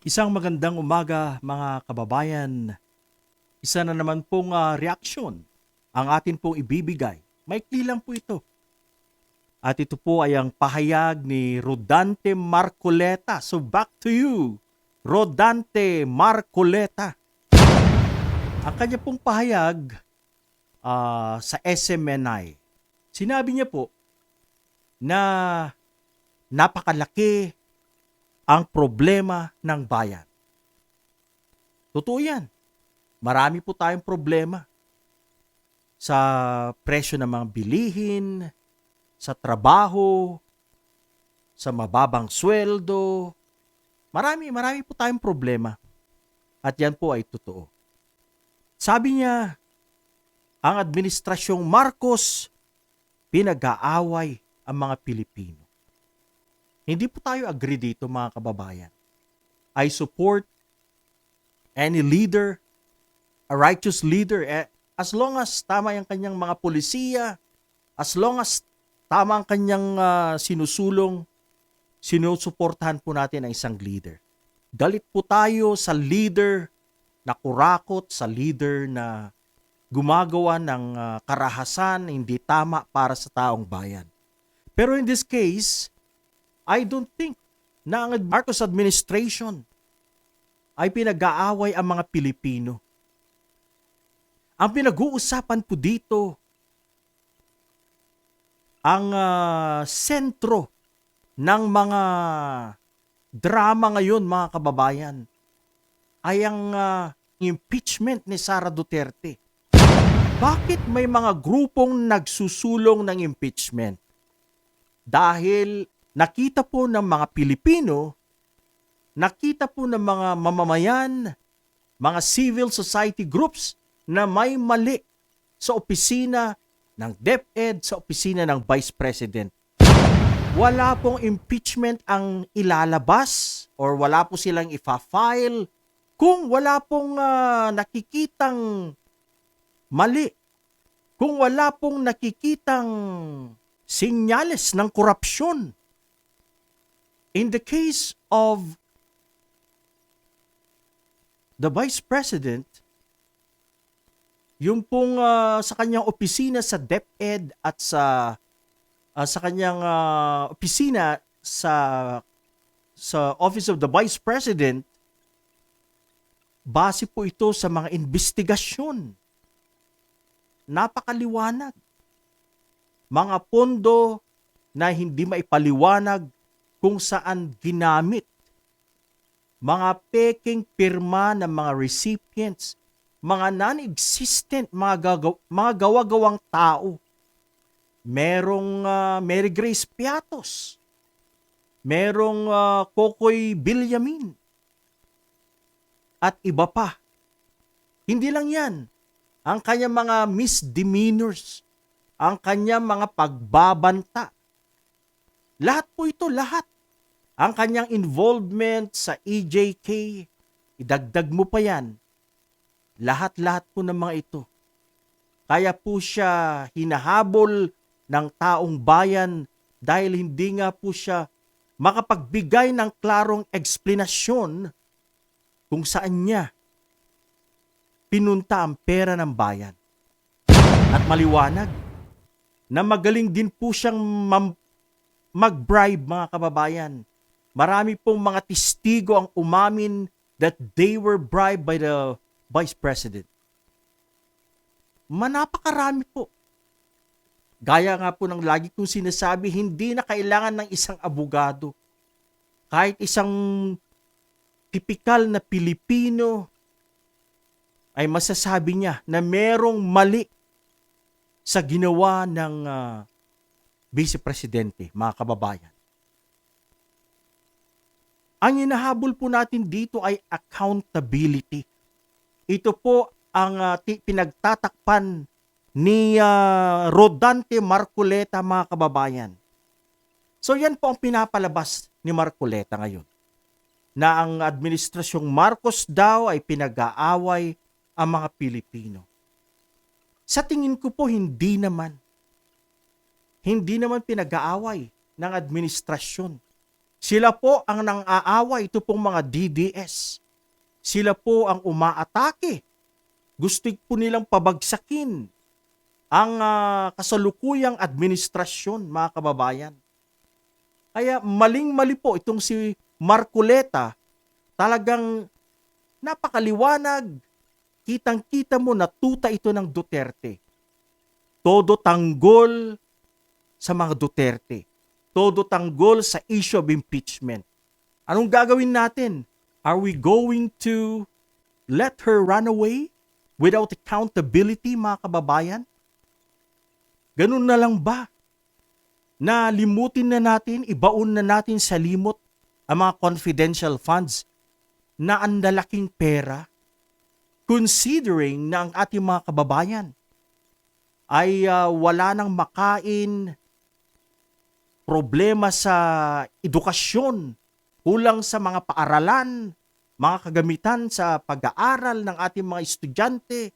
Isang magandang umaga mga kababayan. Isa na naman pong ah, reaksyon ang atin pong ibibigay. Maikli lang po ito. At ito po ay ang pahayag ni Rodante Marcoleta. So back to you, Rodante Marcoleta. Ang kanya pong pahayag ah, sa SMNI. Sinabi niya po na napakalaki ang problema ng bayan. Totoo yan. Marami po tayong problema sa presyo ng mga bilihin, sa trabaho, sa mababang sweldo. Marami, marami po tayong problema. At yan po ay totoo. Sabi niya, ang administrasyong Marcos pinag-aaway ang mga Pilipino. Hindi po tayo agree dito mga kababayan. I support any leader, a righteous leader, eh, as long as tama yung kanyang mga polisiya, as long as tama ang kanyang ah, sinusulong, sinusuportahan po natin ang isang leader. Galit po tayo sa leader na kurakot, sa leader na gumagawa ng ah, karahasan hindi tama para sa taong bayan. Pero in this case, I don't think na ang Marcos administration ay pinag-aaway ang mga Pilipino. Ang pinag-uusapan po dito ang ah, sentro ng mga drama ngayon mga kababayan ay ang ah, impeachment ni Sara Duterte. Bakit may mga grupong nagsusulong ng impeachment? Dahil nakita po ng mga Pilipino, nakita po ng mga mamamayan, mga civil society groups na may mali sa opisina ng DepEd, sa opisina ng Vice President. Wala pong impeachment ang ilalabas or wala po silang ifa-file kung wala pong ah, nakikitang mali. Kung wala pong nakikitang sinyales ng korupsyon. In the case of the Vice President, yung pong ah, sa kanyang opisina sa DepEd at sa ah, sa kanyang ah, opisina sa sa Office of the Vice President, base po ito sa mga investigasyon. Napakaliwanag. Mga pondo na hindi maipaliwanag kung saan ginamit. Mga peking pirma ng mga recipients, mga non-existent, mga, gagaw- mga gawa-gawang tao. Merong ah, Mary Grace Piatos. Merong Kokoy Bilyamin. At iba pa. Hindi lang yan. Ang kanyang mga misdemeanors, ang kanyang mga pagbabanta. Lahat po ito, lahat. Ang kanyang involvement sa EJK, idagdag mo pa yan. Lahat-lahat po ng mga ito. Kaya po siya hinahabol ng taong bayan dahil hindi nga po siya makapagbigay ng klarong eksplenasyon kung saan niya pinunta ang pera ng bayan. At maliwanag na magaling din po siyang mam- mag-bribe mga kababayan. Marami pong mga testigo ang umamin that they were bribed by the Vice President. Manapakarami po. Gaya nga po ng lagi kong sinasabi, hindi na kailangan ng isang abogado. Kahit isang tipikal na Pilipino ay masasabi niya na merong mali sa ginawa ng ah, Vice Presidente, mga kababayan. Ang hinahabol po natin dito ay accountability. Ito po ang ti- pinagtatakpan ni ah, Rodante Marcoleta, mga kababayan. So yan po ang pinapalabas ni Marcoleta ngayon. Na ang administrasyong Marcos daw ay pinag-aaway ang mga Pilipino. Sa tingin ko po, hindi naman. Hindi naman pinag-aaway ng administrasyon Sila po ang nang-aawa, ito pong mga DDS. Sila po ang umaatake. Gusto po nilang pabagsakin ang ah, kasalukuyang administrasyon, mga kababayan. Kaya maling-mali po itong si Marcoleta, talagang napakaliwanag. Kitang-kita mo na tuta ito ng Duterte. Todo tanggol sa mga Duterte. Todo tanggol sa issue of impeachment. Anong gagawin natin? Are we going to let her run away without accountability, mga kababayan? Ganun na lang ba? Na limutin na natin, ibaon na natin sa limot ang mga confidential funds na ang lalaking pera considering na ang ating mga kababayan ay ah, wala nang makain, problema sa edukasyon, kulang sa mga paaralan, mga kagamitan sa pag-aaral ng ating mga estudyante,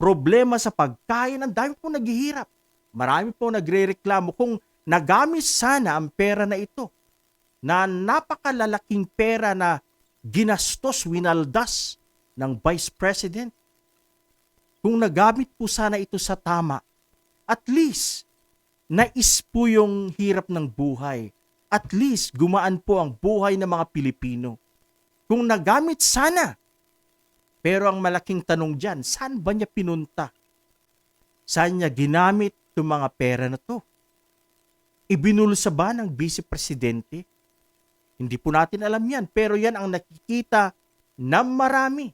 problema sa pagkain, ang dami po naghihirap. Marami po nagre-reklamo kung nagamit sana ang pera na ito na napakalalaking pera na ginastos, winaldas ng Vice President. Kung nagamit po sana ito sa tama, at least nais po yung hirap ng buhay. At least gumaan po ang buhay ng mga Pilipino. Kung nagamit sana, pero ang malaking tanong dyan, saan ba niya pinunta? Saan niya ginamit itong mga pera na to? Ibinulsa ba ng Vice Presidente? Hindi po natin alam yan, pero yan ang nakikita ng marami.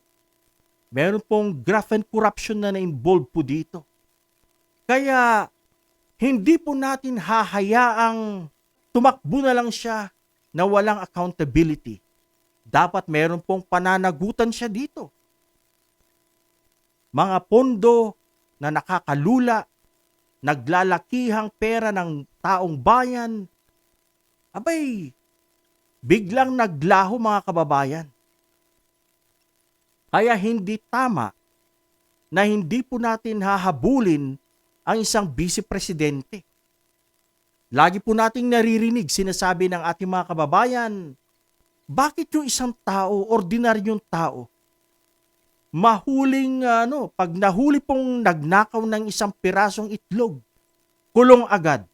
Meron pong graft and corruption na na-involve po dito. Kaya, hindi po natin hahayaang tumakbo na lang siya na walang accountability. Dapat meron pong pananagutan siya dito. Mga pondo na nakakalula, naglalakihang pera ng taong bayan, abay, biglang naglaho mga kababayan. Kaya hindi tama na hindi po natin hahabulin ang isang vice presidente. Lagi po nating naririnig sinasabi ng ating mga kababayan, bakit yung isang tao, ordinaryong tao, mahuling ano, pag nahuli pong nagnakaw ng isang pirasong itlog, kulong agad.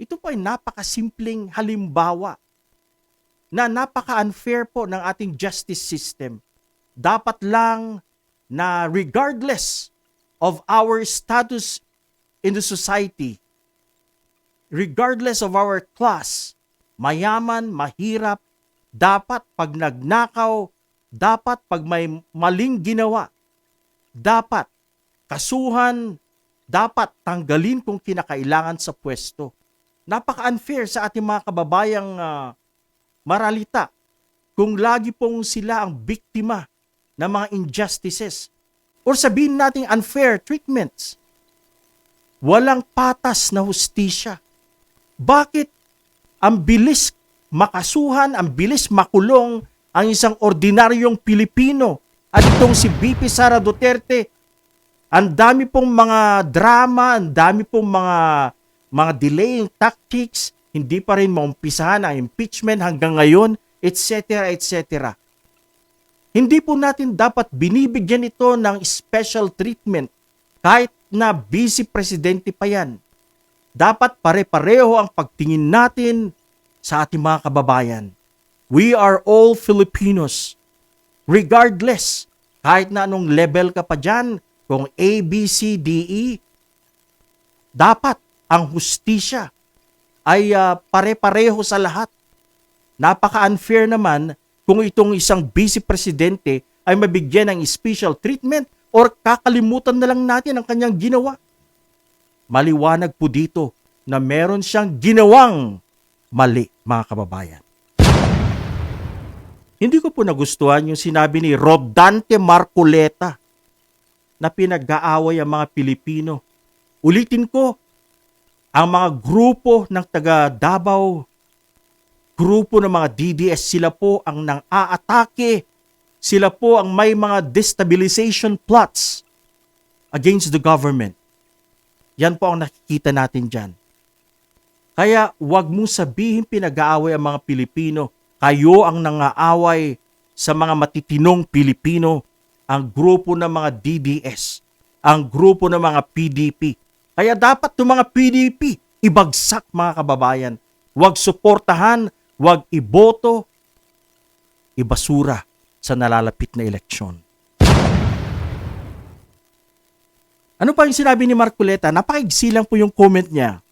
Ito po ay napakasimpleng halimbawa na napaka-unfair po ng ating justice system. Dapat lang na regardless of our status in the society, regardless of our class, mayaman, mahirap, dapat pag nagnakaw, dapat pag may maling ginawa, dapat kasuhan, dapat tanggalin kung kinakailangan sa pwesto. Napaka-unfair sa ating mga kababayang ah, maralita kung lagi pong sila ang biktima ng mga injustices or sabihin nating unfair treatments. Walang patas na hustisya. Bakit ang bilis makasuhan, ang bilis makulong ang isang ordinaryong Pilipino at itong si BP Sara Duterte ang dami pong mga drama, ang dami pong mga mga delaying tactics, hindi pa rin maumpisahan ang impeachment hanggang ngayon, etc. etc. Hindi po natin dapat binibigyan ito ng special treatment kahit na busy presidente pa yan. Dapat pare-pareho ang pagtingin natin sa ating mga kababayan. We are all Filipinos. Regardless, kahit na anong level ka pa dyan, kung A, B, C, D, E, dapat ang hustisya ay ah, pare-pareho sa lahat. Napaka-unfair naman kung itong isang vice presidente ay mabigyan ng special treatment or kakalimutan na lang natin ang kanyang ginawa. Maliwanag po dito na meron siyang ginawang mali, mga kababayan. Hindi ko po nagustuhan yung sinabi ni Rodante Marcoleta na pinag-aaway ang mga Pilipino. Ulitin ko, ang mga grupo ng taga Davao, grupo ng mga DDS, sila po ang nang aatake, sila po ang may mga destabilization plots against the government. Yan po ang nakikita natin dyan. Kaya wag mong sabihin pinag-aaway ang mga Pilipino. Kayo ang nangaaway sa mga matitinong Pilipino, ang grupo ng mga DDS, ang grupo ng mga PDP. Kaya dapat ng mga PDP, ibagsak mga kababayan. Huwag suportahan, huwag iboto, ibasura sa nalalapit na eleksyon. Ano pa yung sinabi ni Marcoleta? Napakaigsi lang po yung comment niya.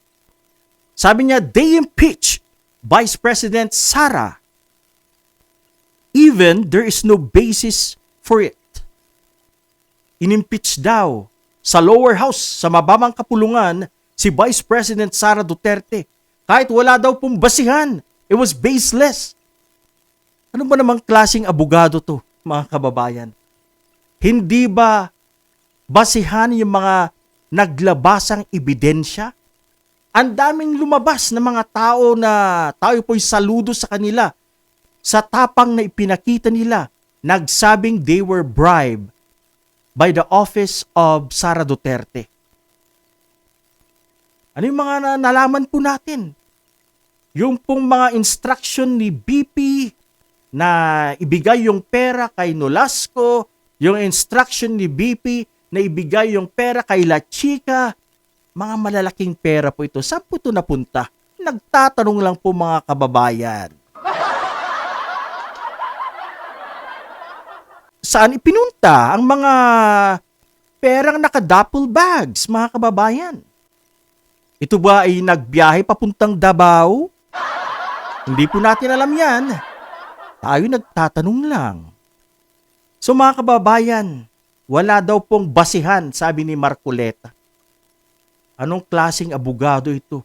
Sabi niya, they impeach Vice President Sara. Even there is no basis for it. Inimpeach daw sa lower house, sa mababang kapulungan, si Vice President Sara Duterte. Kahit wala daw pong basihan. It was baseless. Ano ba namang klaseng abogado to, mga kababayan? Hindi ba basihan yung mga naglabasang ebidensya? Ang daming lumabas na mga tao na tayo po'y saludo sa kanila sa tapang na ipinakita nila, nagsabing they were bribed by the office of Sara Duterte. Ano yung mga na- nalaman po natin? Yung pong mga instruction ni BP na ibigay yung pera kay Nolasco, yung instruction ni BP na ibigay yung pera kay La Chica, mga malalaking pera po ito. Saan po ito napunta? Nagtatanong lang po mga kababayan. Saan ipinunta ang mga perang naka-duffel bags, mga kababayan? Ito ba ay nagbiyahe papuntang Davao? Hindi po natin alam yan. Tayo nagtatanong lang. So mga kababayan, wala daw pong basihan, sabi ni Marcoleta. Anong klasing abogado ito?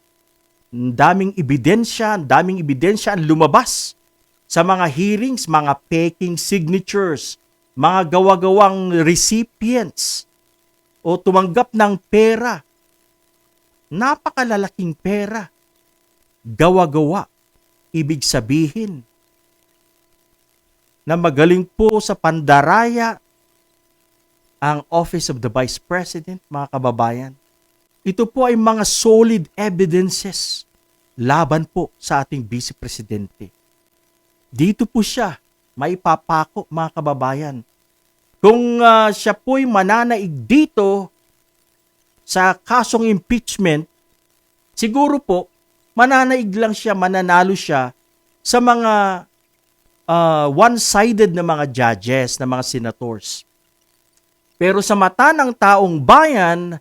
Ang daming ebidensya, ang daming ebidensya ang lumabas sa mga hearings, mga peking signatures, mga gawa-gawang recipients o tumanggap ng pera. Napakalalaking pera. Gawa-gawa. Ibig sabihin na magaling po sa pandaraya ang Office of the Vice President, mga kababayan. Ito po ay mga solid evidences laban po sa ating Vice Presidente. Dito po siya may papako, mga kababayan. Kung ah, siya po'y mananaig dito sa kasong impeachment, siguro po, mananaig lang siya, mananalo siya sa mga ah, one-sided na mga judges, na mga senators. Pero sa mata ng taong bayan,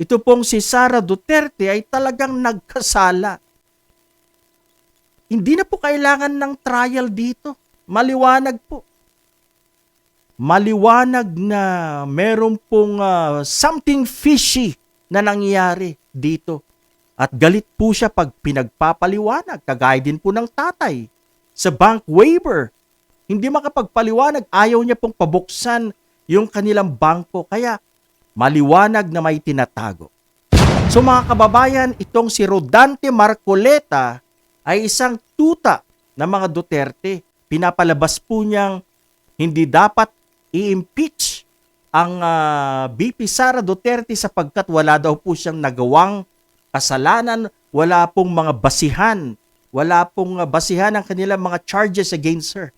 ito pong si Sara Duterte ay talagang nagkasala. Hindi na po kailangan ng trial dito. Maliwanag po. Maliwanag na meron pong ah, something fishy na nangyayari dito. At galit po siya pag pinagpapaliwanag, kagaya din po ng tatay sa bank waiver. Hindi makapagpaliwanag, ayaw niya pong pabuksan yung kanilang bangko. Kaya maliwanag na may tinatago. So mga kababayan, itong si Rodante Marcoleta ay isang tuta ng mga Duterte. Pinapalabas po niyang hindi dapat i-impeach ang ah, BP Sara Duterte sapagkat wala daw po siyang nagawang kasalanan, wala pong mga basihan, wala pong ah, basihan ang kanilang mga charges against her.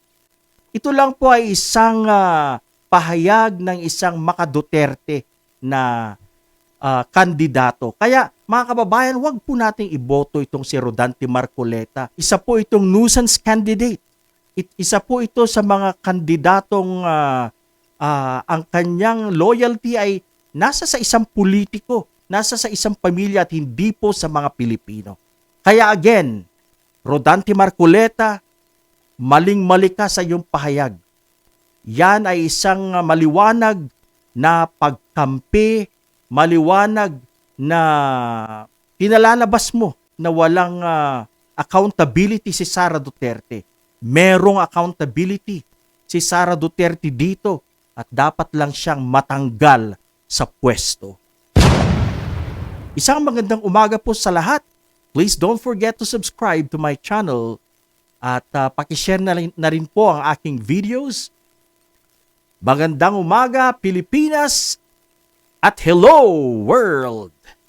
Ito lang po ay isang ah, pahayag ng isang maka-Duterte na ah, kandidato. Kaya mga kababayan, wag po nating iboto itong si Rodante Marcoleta. Isa po itong nuisance candidate. It, isa po ito sa mga kandidatong ah, ah, ang kanyang loyalty ay nasa sa isang politiko, nasa sa isang pamilya at hindi po sa mga Pilipino. Kaya again, Rodante Marcoleta, maling-mali ka sa iyong pahayag. Yan ay isang ah, maliwanag na pagkampi, maliwanag na pinalalabas mo na walang ah, accountability si Sara Duterte. Merong accountability si Sara Duterte dito at dapat lang siyang matanggal sa pwesto. Isang magandang umaga po sa lahat. Please don't forget to subscribe to my channel at uh, pakishare na rin, na rin po ang aking videos. Magandang umaga, Pilipinas! At hello, world!